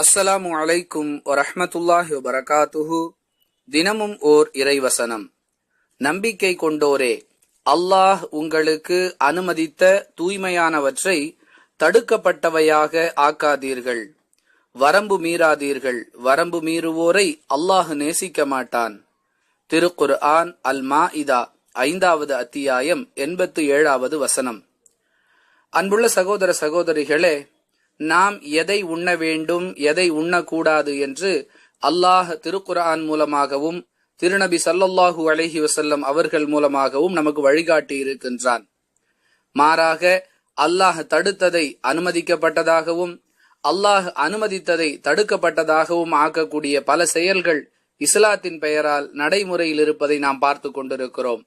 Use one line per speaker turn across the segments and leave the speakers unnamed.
அஸ்ஸலாமு அலைக்கும் வரஹமத்துல்லாஹி வபரகாத்துஹு. தினமும் ஓர் இறைவசனம். நம்பிக்கை கொண்டோரே அல்லாஹ் உங்களுக்கு அனுமதித்த தூய்மையானவற்றை தடுக்கப்பட்டவையாக ஆக்காதீர்கள். வரம்பு மீறாதீர்கள். வரம்பு மீறுவோரை அல்லாஹ் நேசிக்க மாட்டான். திருக்குர் ஆன் அல் மா இதா ஐந்தாவது அத்தியாயம் எண்பத்து ஏழாவது வசனம். அன்புள்ள சகோதர சகோதரிகளே நாம் எதை உண்ண வேண்டும் எதை உண்ணக்கூடாது என்று அல்லாஹ் திருக்குரான் மூலமாகவும் திருநபி சல்லல்லாஹூ அலஹி வசல்லம் அவர்கள் மூலமாகவும் நமக்கு வழிகாட்டி இருக்கின்றான். மாறாக அல்லாஹ் தடுத்ததை அனுமதிக்கப்பட்டதாகவும் அல்லாஹ் அனுமதித்ததை தடுக்கப்பட்டதாகவும் ஆக்கக்கூடிய பல செயல்கள் இஸ்லாத்தின் பெயரால் நடைமுறையில் இருப்பதை நாம் பார்த்து கொண்டிருக்கிறோம்.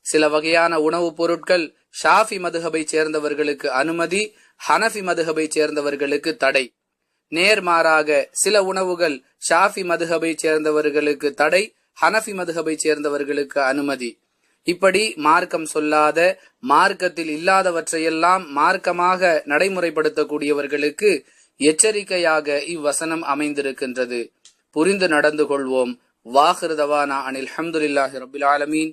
சில வகையான உணவுப் பொருட்கள் ஷாஃபி மதுஹபை சேர்ந்தவர்களுக்கு அனுமதி ஹனஃபி மதுஹபை சேர்ந்தவர்களுக்கு தடை. நேர்மாறாக சில உணவுகள் ஷாஃபி மதுஹபை சேர்ந்தவர்களுக்கு தடை ஹனஃபி மதுஹபை சேர்ந்தவர்களுக்கு அனுமதி. இப்படி மார்க்கம் சொல்லாத மார்க்கத்தில் இல்லாதவற்றையெல்லாம் மார்க்கமாக நடைமுறைப்படுத்தக்கூடியவர்களுக்கு எச்சரிக்கையாக இவ்வசனம் அமைந்திருக்கின்றது. புரிந்து நடந்து கொள்வோம். வாஹிருதவானா அனில் அஹமதுல்லாஹி ரபுல் ஆலமீன்.